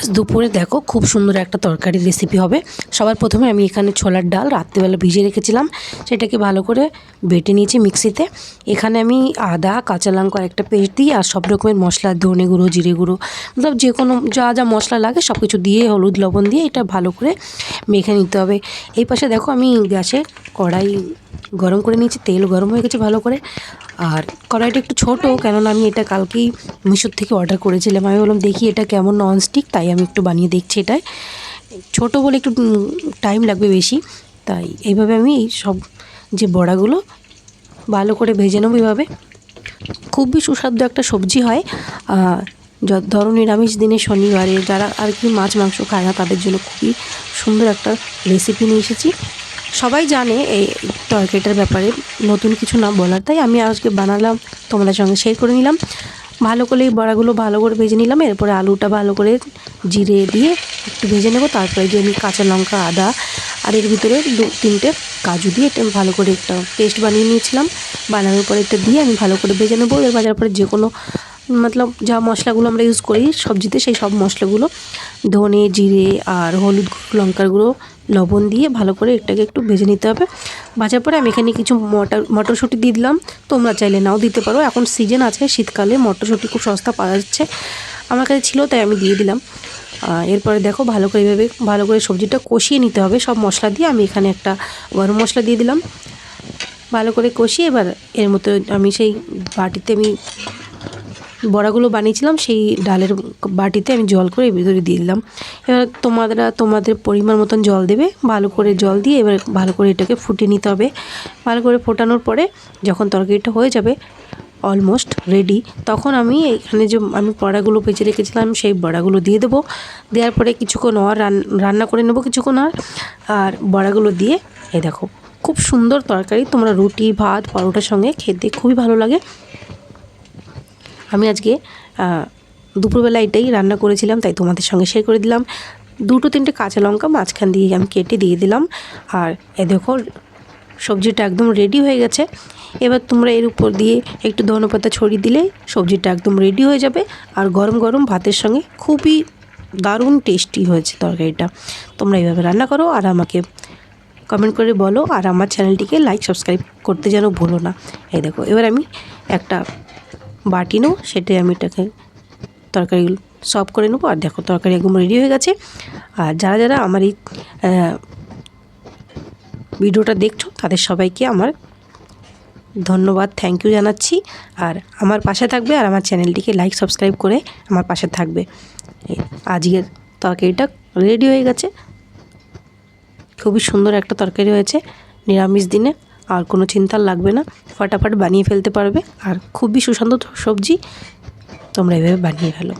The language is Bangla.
আজ দুপুরে দেখো খুব সুন্দর একটা তরকারির রেসিপি হবে। সবার প্রথমে আমি এখানে ছোলার ডাল রাত্রিবেলা ভিজিয়ে রেখেছিলাম। সেটাকে ভালো করে বেটে নিয়েছি মিক্সিতে। এখানে আমি আদা, কাঁচা লঙ্কা একটা পেস্ট দিই আর সব রকমের মশলা, ধনে গুঁড়ো, জিরে গুঁড়ো, মতলব যে কোনো যা যা মশলা লাগে সব কিছু দিয়ে, হলুদ, লবণ দিয়ে এটা ভালো করে মেখে নিতে হবে। এই পাশে দেখো আমি গ্যাসে কড়াই গরম করে নিয়েছি, তেল গরম হয়ে গেছে ভালো করে। আর কড়াইটা একটু ছোটো, কেননা আমি এটা কালকেই মিশোর থেকে অর্ডার করেছিলাম। আমি বললাম, দেখি এটা কেমন ননস্টিক তাই আমি একটু বানিয়ে দেখছি এটাই ছোটো বলে একটু টাইম লাগবে বেশি। তাই এইভাবে আমি সব যে বড়াগুলো ভালো করে ভেজে নেব এইভাবে খুবই সুস্বাদু একটা সবজি হয়। ধরো নিরামিষ দিনে শনিবারে যারা আর কি মাছ, মাংস খায় না, তাদের জন্য খুবই সুন্দর একটা রেসিপি নিয়ে এসেছি। সবাই জানে এই তরকারিটার ব্যাপারে নতুন কিছু না বলার, তাই আমি আজকে বানালাম, তোমাদের সঙ্গে শেয়ার করে নিলাম। ভালো করে এই বড়াগুলো ভালো করে ভেজে নিলাম, এরপরে আলুটা ভালো করে জিরে দিয়ে একটু ভেজে নেব, তারপরে দিয়ে আমি কাঁচা লঙ্কা, আদা, আর এর ভিতরে দু তিনটে কাজু দিয়ে এটা ভালো করে একটা পেস্ট বানিয়ে নিয়েছিলাম। বানানোর পরে এটা দিয়ে আমি ভালো করে ভেজে নেব, এর বাজার পরে যে কোনো মতলব যা মশলাগুলো আমরা ইউজ করি সবজিতে সেই সব মশলাগুলো ধনে জিরে আর হলুদ লঙ্কার গুঁড়ো লবণ দিয়ে ভালো করে এটাকে একটু ভেজে নিতে হবে ভাজার পরে আমি এখানে কিছু মটর মটরশুঁটি দিয়ে দিলাম তোমরা চাইলে নাও দিতে পারো এখন সিজন আছে শীতকালে মটরশুঁটি খুব সস্তা পাওয়া যাচ্ছে। আমার কাছে ছিল, তাই আমি দিয়ে দিলাম। এরপরে দেখো, ভালো করে এভাবে, ভালো করে সবজিটা কষিয়ে নিতে হবে। সব মশলা দিয়ে আমি এখানে একটা গরম মশলা দিয়ে দিলাম। ভালো করে কষিয়ে এবার এর মতো আমি সেই বাটিতে আমি বড়াগুলো বানিয়েছিলাম, সেই ডালের বাটিতে আমি জল করে ভিতরে দিয়ে দিলাম। এবার তোমাদেরা, তোমাদের পরিমাণ মতন জল দেবে, ভালো করে জল দিয়ে এবার ভালো করে এটাকে ফুটিয়ে নিতে হবে। ভালো করে ফোটানোর পরে যখন তরকারিটা হয়ে যাবে অলমোস্ট রেডি তখন আমি এখানে যে আমি বড়াগুলো বেঁচে রেখেছিলাম, সেই বড়াগুলো দিয়ে দেবো। দেওয়ার পরে কিছুক্ষণ আর রান্না করে নেব কিছুক্ষণ আর। আর বড়াগুলো দিয়ে, এই দেখো, খুব সুন্দর তরকারি। তোমরা রুটি, ভাত, পরোটার সঙ্গে খেতে খুবই ভালো লাগে। আমি আজকে দুপুরবেলা এটাই রান্না করেছিলাম, তাই তোমাদের সঙ্গে শেয়ার করে দিলাম। দুটো তিনটে কাঁচা লঙ্কা মাঝখান দিয়ে আমি কেটে দিয়ে দিলাম। আর এ দেখো, সবজিটা একদম রেডি হয়ে গেছে। এবার তোমরা এর উপর দিয়ে একটু ধনেপাতা ছড়িয়ে দিলে সবজিটা একদম রেডি হয়ে যাবে। আর গরম গরম ভাতের সঙ্গে খুবই দারুণ টেস্টি হয়েছে তরকারিটা। তোমরা এইভাবে রান্না করো আর আমাকে কমেন্ট করে বলো। আর আমার চ্যানেলটিকে লাইক সাবস্ক্রাইব করতে যেন ভুলো না। এই দেখো, এবার আমি একটা বাটি নেব সেটাই আমি এটাকে তরকারিগুলো সব করে নেব। আর দেখো, তরকারি একদম রেডি হয়ে গেছে। আর যারা যারা আমার এই ভিডিওটা দেখছ, তাদের সবাইকে আমার ধন্যবাদ থ্যাংক ইউ জানাচ্ছি। আর আমার পাশে থাকবে আর আমার চ্যানেলটিকে লাইক সাবস্ক্রাইব করে আমার পাশে থাকবে। আজকের তরকারিটা রেডি হয়ে গেছে। খুবই সুন্দর একটা তরকারি হয়েছে, নিরামিষ দিনে। আর কোনো চিন্তা লাগবে না। ফটাফট বানিয়ে ফেলতে পারবে। আর খুবই সুস্বাদু সবজি। তোমরা এভাবে বানিয়ে ফেলো।